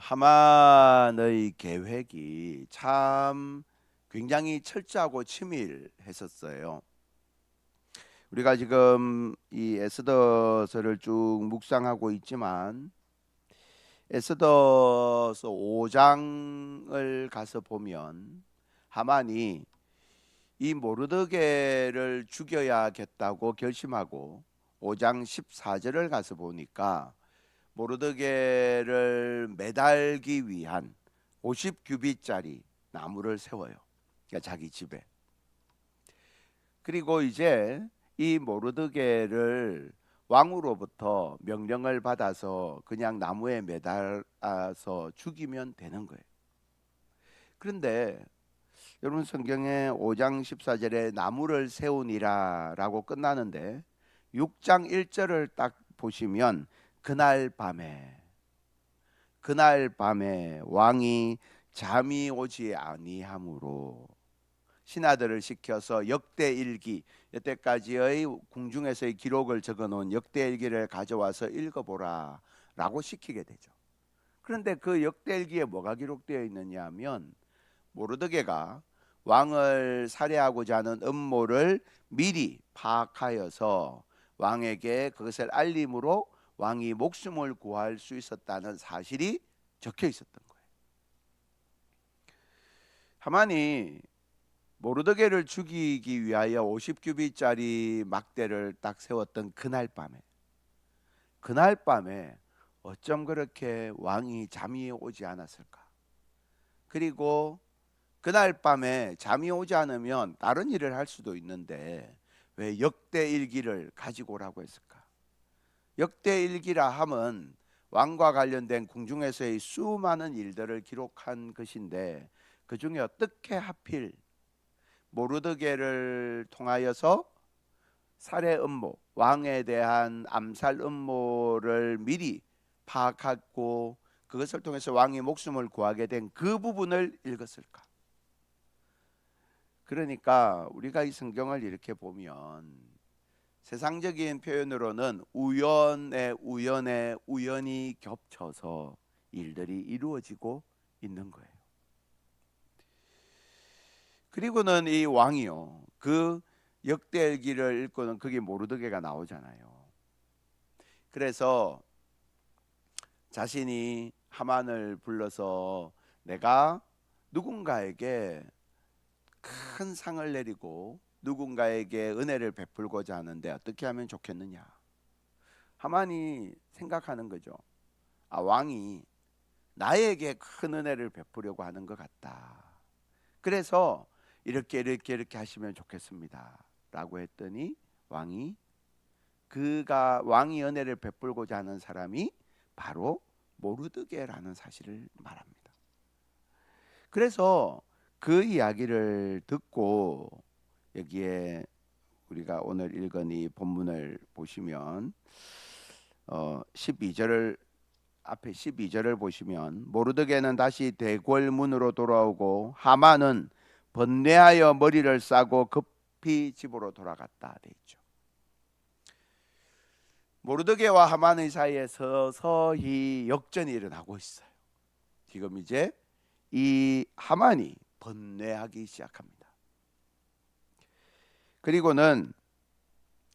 하만의 계획이 참 굉장히 철저하고 치밀했었어요. 우리가 지금 이 에스더서를 쭉 묵상하고 있지만 에스더서 5장을 가서 보면 하만이 이 모르드게를 죽여야겠다고 결심하고 5장 14절을 가서 보니까 모르드게를 매달기 위한 50규빗짜리 나무를 세워요. 그러니까 자기 집에. 그리고 이제 이 모르드게를 왕으로부터 명령을 받아서 그냥 나무에 매달아서 죽이면 되는 거예요. 그런데 여러분 성경에 5장 14절에 나무를 세우니라라고 끝나는데 6장 1절을 딱 보시면 그날 밤에 그날 밤에 왕이 잠이 오지 아니하므로 신하들을 시켜서 역대 일기 여태까지의 궁중에서의 기록을 적어 놓은 역대 일기를 가져와서 읽어 보라라고 시키게 되죠. 그런데 그 역대 일기에 뭐가 기록되어 있느냐 하면 모르드게가 왕을 살해하고자 하는 음모를 미리 파악하여서 왕에게 그것을 알림으로 왕이 목숨을 구할 수 있었다는 사실이 적혀 있었던 거예요. 하만이 모르드게를 죽이기 위하여 50규빗짜리 막대를 딱 세웠던 그날 밤에 그날 밤에 어쩜 그렇게 왕이 잠이 오지 않았을까? 그리고 그날 밤에 잠이 오지 않으면 다른 일을 할 수도 있는데 왜 역대 일기를 가지고 오라고 했을까? 역대 일기라 함은 왕과 관련된 궁중에서의 수많은 일들을 기록한 것인데 그 중에 어떻게 하필 모르드게를 통하여서 살해 음모, 왕에 대한 암살 음모를 미리 파악하고 그것을 통해서 왕이 목숨을 구하게 된 그 부분을 읽었을까? 그러니까 우리가 이 성경을 이렇게 보면 세상적인 표현으로는 우연의 우연의 우연이 겹쳐서 일들이 이루어지고 있는 거예요. 그리고는 이 왕이요. 그 역대기를 읽고는 그게 모르드게가 나오잖아요. 그래서 자신이 하만을 불러서 내가 누군가에게 큰 상을 내리고 누군가에게 은혜를 베풀고자 하는데 어떻게 하면 좋겠느냐? 하만이 생각하는 거죠. 아 왕이 나에게 큰 은혜를 베푸려고 하는 것 같다. 그래서 이렇게 이렇게 이렇게 하시면 좋겠습니다.라고 했더니 왕이 그가 왕이 은혜를 베풀고자 하는 사람이 바로 모르드게라는 사실을 말합니다. 그래서 그 이야기를 듣고 여기에 우리가 오늘 읽은 이 본문을 보시면 어 12절을 앞에 12절을 보시면 모르드게는 다시 대궐문으로 돌아오고 하만은 번뇌하여 머리를 싸고 급히 집으로 돌아갔다 돼 있죠. 모르드게와 하만의 사이에 서서히 역전이 일어나고 있어요. 지금 이제 이 하만이 번뇌하기 시작합니다. 그리고는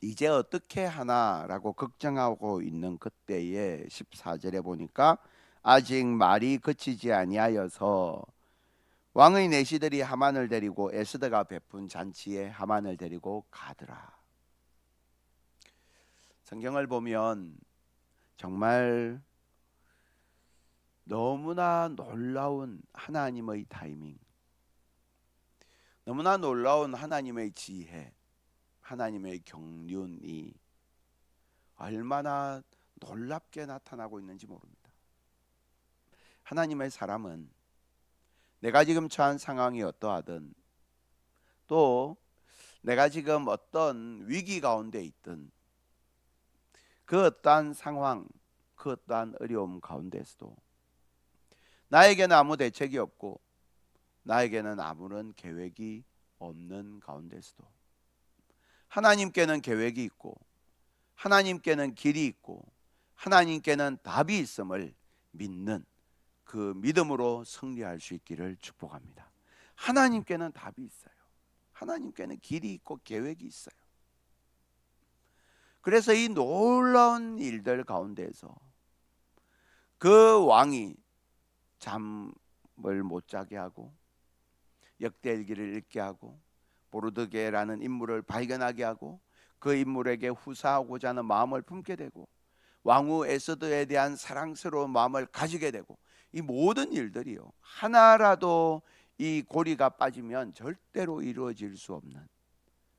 이제 어떻게 하나라고 걱정하고 있는 그때에 14절에 보니까 아직 말이 그치지 아니하여서 왕의 내시들이 하만을 데리고 에스더가 베푼 잔치에 하만을 데리고 가더라. 성경을 보면 정말 너무나 놀라운 하나님의 타이밍, 너무나 놀라운 하나님의 지혜, 하나님의 경륜이 얼마나 놀랍게 나타나고 있는지 모릅니다. 하나님의 사람은 내가 지금 처한 상황이 어떠하든 또 내가 지금 어떤 위기 가운데 있든 그 어떠한 상황, 그 어떠한 어려움 가운데서도 나에게는 아무 대책이 없고 나에게는 아무런 계획이 없는 가운데서도 하나님께는 계획이 있고 하나님께는 길이 있고 하나님께는 답이 있음을 믿는 그 믿음으로 승리할 수 있기를 축복합니다. 하나님께는 답이 있어요. 하나님께는 길이 있고 계획이 있어요. 그래서 이 놀라운 일들 가운데서 그 왕이 잠을 못 자게 하고 역대일기를 읽게 하고 보르드게라는 인물을 발견하게 하고 그 인물에게 후사하고자 하는 마음을 품게 되고 왕후 에스더에 대한 사랑스러운 마음을 가지게 되고 이 모든 일들이요 하나라도 이 고리가 빠지면 절대로 이루어질 수 없는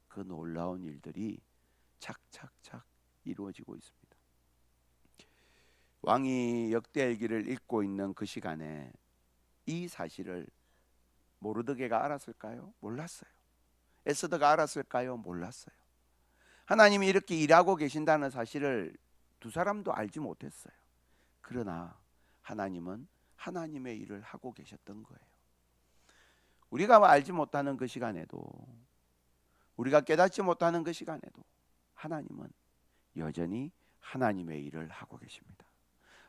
그 놀라운 일들이 착착착 이루어지고 있습니다. 왕이 역대일기를 읽고 있는 그 시간에 이 사실을 모르드게가 알았을까요? 몰랐어요. 에스더가 알았을까요? 몰랐어요. 하나님이 이렇게 일하고 계신다는 사실을 두 사람도 알지 못했어요. 그러나 하나님은 하나님의 일을 하고 계셨던 거예요. 우리가 알지 못하는 그 시간에도 우리가 깨닫지 못하는 그 시간에도 하나님은 여전히 하나님의 일을 하고 계십니다.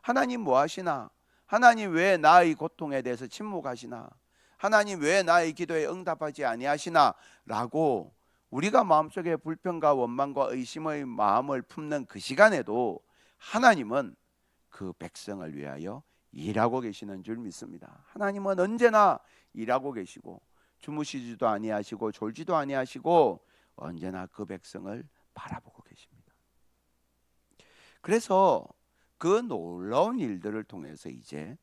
하나님 뭐 하시나? 하나님 왜 나의 고통에 대해서 침묵하시나? 하나님 왜 나의 기도에 응답하지 아니하시나? 라고 우리가 마음속에 불평과 원망과 의심의 마음을 품는 그 시간에도 하나님은 그 백성을 위하여 일하고 계시는 줄 믿습니다. 하나님은 언제나 일하고 계시고 주무시지도 아니하시고 졸지도 아니하시고 언제나 그 백성을 바라보고 계십니다. 그래서 그 놀라운 일들을 통해서 이제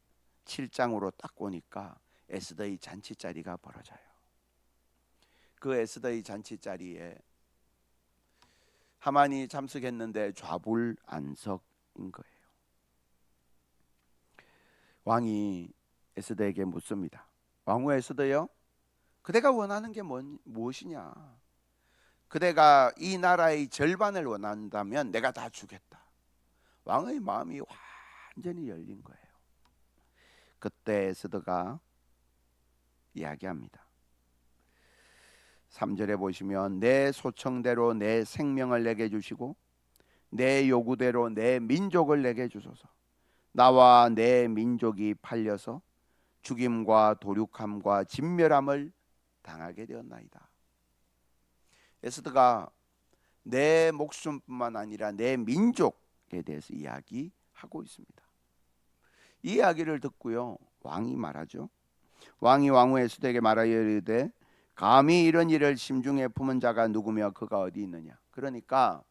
7장으로 딱 보니까 에스더의 잔치 자리가 벌어져요. 그 에스더의 잔치 자리에 하만이 참석했는데 좌불안석인 거예요. 왕이 에스더에게 묻습니다. 왕후 에스더요, 그대가 원하는 게 뭔, 무엇이냐? 그대가 이 나라의 절반을 원한다면 내가 다 주겠다. 왕의 마음이 완전히 열린 거예요. 그때 에스더가 이야기합니다. 3절에 보시면 내 소청대로 내 생명을 내게 주시고 내 요구대로 내 민족을 내게 주소서. 나와 내 민족이 팔려서 죽임과 도륙함과 진멸함을 당하게 되었나이다. 에스더가 내 목숨뿐만 아니라 내 민족에 대해서 이야기하고 있습니다. 이 이야기를 듣고요 왕이 말하죠. 왕이 왕후 에스더에게 말하여 이르되 감히 이런 일을 심중에 품은 자가 누구며 그가 어디 있느냐. 그러니까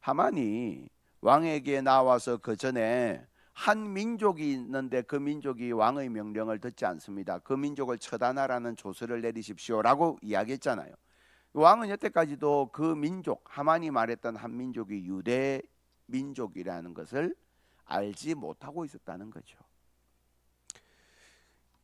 하만이 왕에게 나와서 그 전에 한 민족이 있는데 그 민족이 왕의 명령을 듣지 않습니다. 그 민족을 처단하라는 조서를 내리십시오라고 이야기했잖아요. 왕은 여태까지도 그 민족 하만이 말했던 한 민족이 유대 민족이라는 것을 알지 못하고 있었다는 거죠.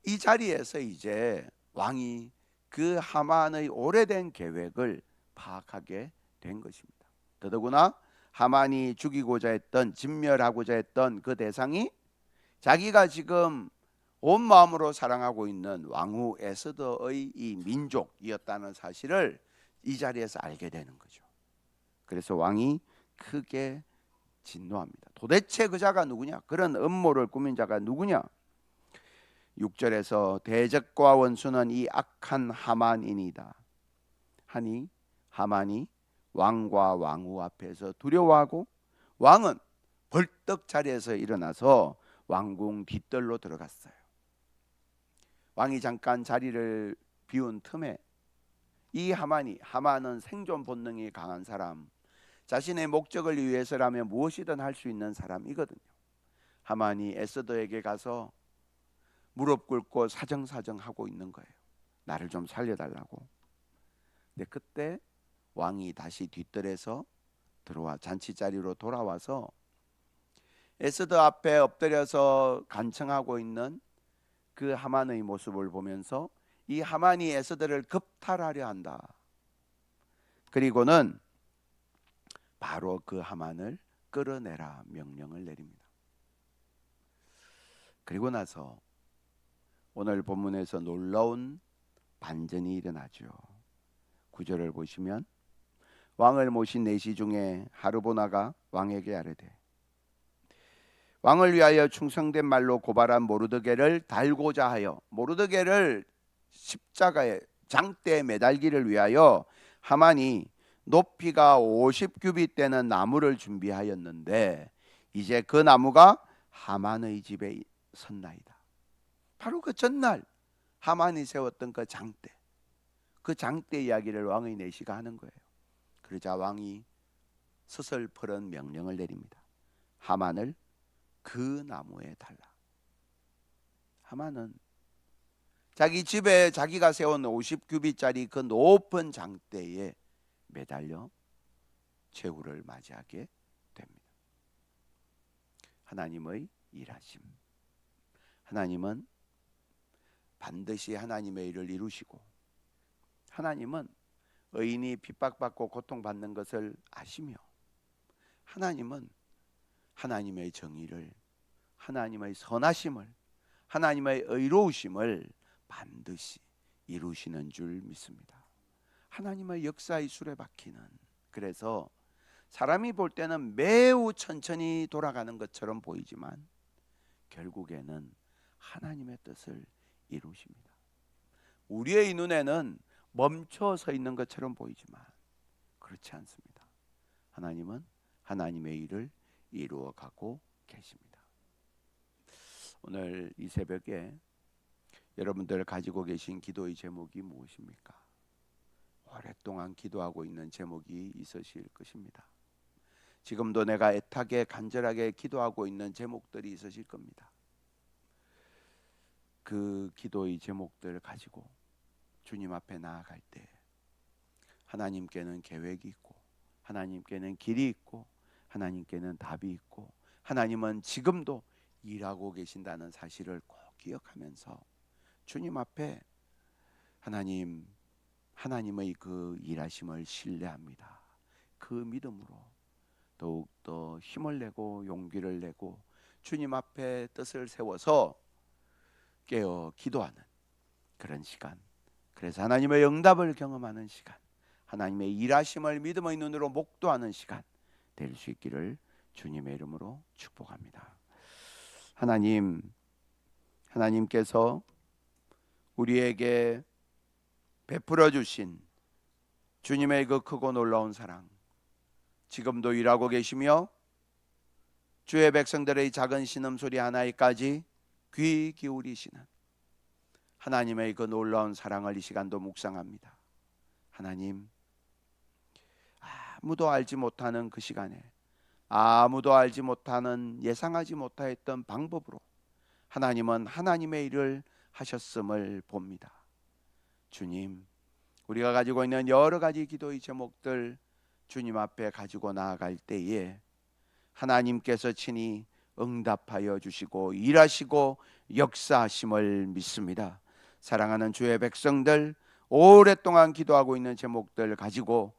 이 자리에서 이제 왕이 그 하만의 오래된 계획을 파악하게 된 것입니다. 더더구나 하만이 죽이고자 했던 진멸하고자 했던 그 대상이 자기가 지금 온 마음으로 사랑하고 있는 왕후 에스더의 이 민족이었다는 사실을 이 자리에서 알게 되는 거죠. 그래서 왕이 크게 진노합니다. 도대체 그 자가 누구냐? 그런 음모를 꾸민 자가 누구냐? 6절에서 대적과 원수는 이 악한 하만이니다. 하니 하만이 왕과 왕후 앞에서 두려워하고 왕은 벌떡 자리에서 일어나서 왕궁 뒷뜰로 들어갔어요. 왕이 잠깐 자리를 비운 틈에 이 하만이 하만은 생존 본능이 강한 사람, 자신의 목적을 위해서라면 무엇이든 할 수 있는 사람이거든요. 하만이 에스더에게 가서 무릎 꿇고 사정사정 하고 있는 거예요. 나를 좀 살려달라고. 근데 그때 왕이 다시 뒷뜰에서 들어와 잔치 자리로 돌아와서 에스더 앞에 엎드려서 간청하고 있는 그 하만의 모습을 보면서 이 하만이 에스더를 급탈하려 한다. 그리고는 바로 그 하만을 끌어내라 명령을 내립니다. 그리고 나서 오늘 본문에서 놀라운 반전이 일어나죠. 구절을 보시면 왕을 모신 내시 중에 하르보나가 왕에게 아뢰되 왕을 위하여 충성된 말로 고발한 모르드게를 달고자 하여 모르드게를 십자가에 장대에 매달기를 위하여 하만이 높이가 50규빗 되는 나무를 준비하였는데 이제 그 나무가 하만의 집에 섰나이다. 바로 그 전날 하만이 세웠던 그 장대 그 장대 이야기를 왕의 내시가 하는 거예요. 그러자 왕이 서슬퍼런 명령을 내립니다. 하만을 그 나무에 달라. 하만은 자기 집에 자기가 세운 50규빗짜리 그 높은 장대에 매달려 최후를 맞이하게 됩니다. 하나님의 일하심. 하나님은 반드시 하나님의 일을 이루시고 하나님은 의인이 핍박받고 고통받는 것을 아시며 하나님은 하나님의 정의를 하나님의 선하심을 하나님의 의로우심을 반드시 이루시는 줄 믿습니다. 하나님의 역사의 수레바퀴는 그래서 사람이 볼 때는 매우 천천히 돌아가는 것처럼 보이지만 결국에는 하나님의 뜻을 이루십니다. 우리의 눈에는 멈춰 서 있는 것처럼 보이지만 그렇지 않습니다. 하나님은 하나님의 일을 이루어 가고 계십니다. 오늘 이 새벽에 여러분들 가지고 계신 기도의 제목이 무엇입니까? 오랫동안 기도하고 있는 제목이 있으실 것입니다. 지금도 내가 애타게 간절하게 기도하고 있는 제목들이 있으실 겁니다. 그 기도의 제목들을 가지고 주님 앞에 나아갈 때 하나님께는 계획이 있고 하나님께는 길이 있고 하나님께는 답이 있고 하나님은 지금도 일하고 계신다는 사실을 꼭 기억하면서 주님 앞에 하나님 하나님의 그 일하심을 신뢰합니다. 그 믿음으로 더욱 더 힘을 내고 용기를 내고 주님 앞에 뜻을 세워서 깨어 기도하는 그런 시간. 그래서 하나님의 응답을 경험하는 시간. 하나님의 일하심을 믿음의 눈으로 목도하는 시간 될 수 있기를 주님의 이름으로 축복합니다. 하나님 하나님께서 우리에게 베풀어 주신 주님의 그 크고 놀라운 사랑 지금도 일하고 계시며 주의 백성들의 작은 신음소리 하나에까지 귀 기울이시는 하나님의 그 놀라운 사랑을 이 시간도 묵상합니다. 하나님 아무도 알지 못하는 그 시간에 아무도 알지 못하는 예상하지 못하였던 방법으로 하나님은 하나님의 일을 하셨음을 봅니다. 주님, 우리가 가지고 있는 여러 가지 기도의 제목들 주님 앞에 가지고 나아갈 때에 하나님께서 친히 응답하여 주시고 일하시고 역사하심을 믿습니다. 사랑하는 주의 백성들 오랫동안 기도하고 있는 제목들 가지고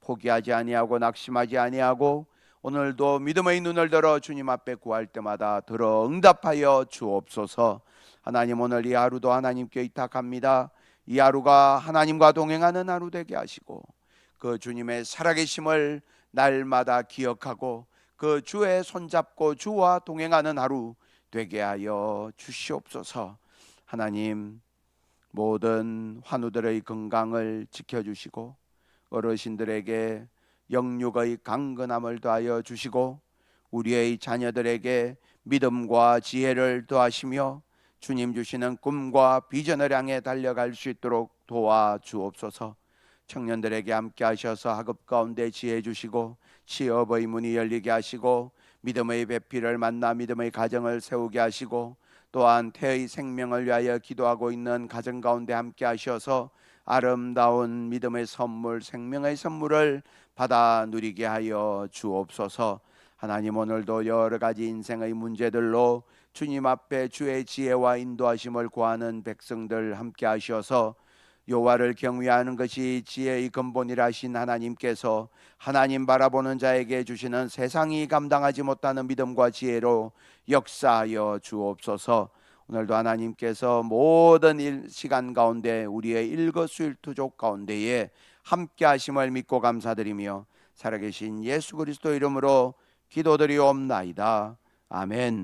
포기하지 아니하고 낙심하지 아니하고 오늘도 믿음의 눈을 들어 주님 앞에 구할 때마다 들어 응답하여 주옵소서. 하나님 오늘 이 하루도 하나님께 의탁합니다. 이 하루가 하나님과 동행하는 하루 되게 하시고 그 주님의 살아계심을 날마다 기억하고 그 주의 손잡고 주와 동행하는 하루 되게 하여 주시옵소서. 하나님 모든 환우들의 건강을 지켜주시고 어르신들에게 영육의 강건함을 더하여 주시고 우리의 자녀들에게 믿음과 지혜를 더하시며 주님 주시는 꿈과 비전을 향해 달려갈 수 있도록 도와 주옵소서. 청년들에게 함께 하셔서 학업 가운데 지혜 주시고 취업의 문이 열리게 하시고 믿음의 배필을 만나 믿음의 가정을 세우게 하시고 또한 태의 생명을 위하여 기도하고 있는 가정 가운데 함께 하셔서 아름다운 믿음의 선물 생명의 선물을 받아 누리게 하여 주옵소서. 하나님 오늘도 여러 가지 인생의 문제들로 주님 앞에 주의 지혜와 인도하심을 구하는 백성들 함께 하셔서 여호와를 경외하는 것이 지혜의 근본이라 하신 하나님께서 하나님 바라보는 자에게 주시는 세상이 감당하지 못하는 믿음과 지혜로 역사하여 주옵소서. 오늘도 하나님께서 모든 일 시간 가운데 우리의 일거수일투족 가운데에 함께 하심을 믿고 감사드리며 살아계신 예수 그리스도 이름으로 기도드리옵나이다. 아멘.